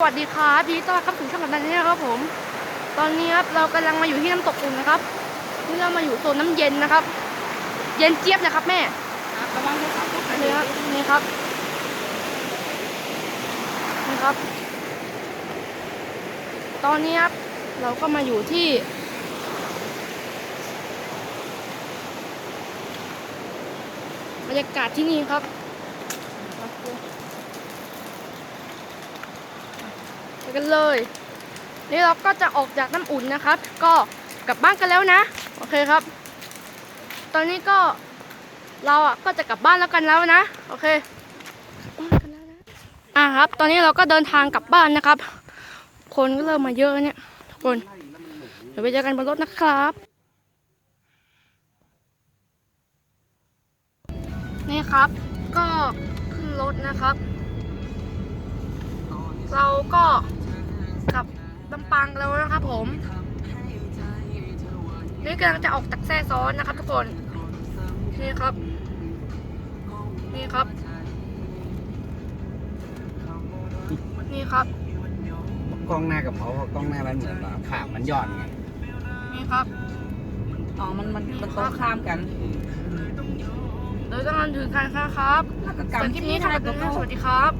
สวัสดีครับยินดีต้อนรับเข้าสู่ช่องกับนันนี่นะครับผม ตอนนี้ครับเรากำลังมาอยู่ที่น้ำตกอุ่นนะครับนี่เรามาอยู่โซนน้ำเย็นนะครับ เย็นเจี๊ยบเลยครับแม่ระวังโทรศัพท์ตกนะนี่ครับนี่ครับนี่ครับ ตอนนี้ครับเราก็มาอยู่ที่ บรรยากาศที่นี่ครับไป กันเลย นี่เราก็จะออกจากน้ำอุ่นนะครับ ก็กลับบ้านกันแล้วนะ โอเคครับ ตอนนี้ก็เราอะก็จะกลับบ้านแล้วกันแล้วนะ โอเคกลับบ้านกันแล้วนะอะครับ ตอนนี้เราก็เดินทางกลับบ้านนะครับ คนก็เริ่มมาเยอะเนี่ยทุกคน เดี๋ยวไปเจอกันบนรถนะครับ นี่ครับ ก็ขึ้นรถนะครับ เราก็ กลับลำปางแล้วนะครับผม นี่กำลังจะออกจากแซ่ซ้อนนะครับ ทุกคน นี่ครับ นี่ครับ นี่ครับ กล้องหน้ากับเขากล้องหน้ามันเหมือนว่าขามันย่อนไง นี่ครับ อ๋อ มันมันมันตรงข้ามกันเดี๋ยวจะมาถึงกันครับ แล้วก็สำหกำรับคลิปนี้ทำแบบนี้สวัสดีครับ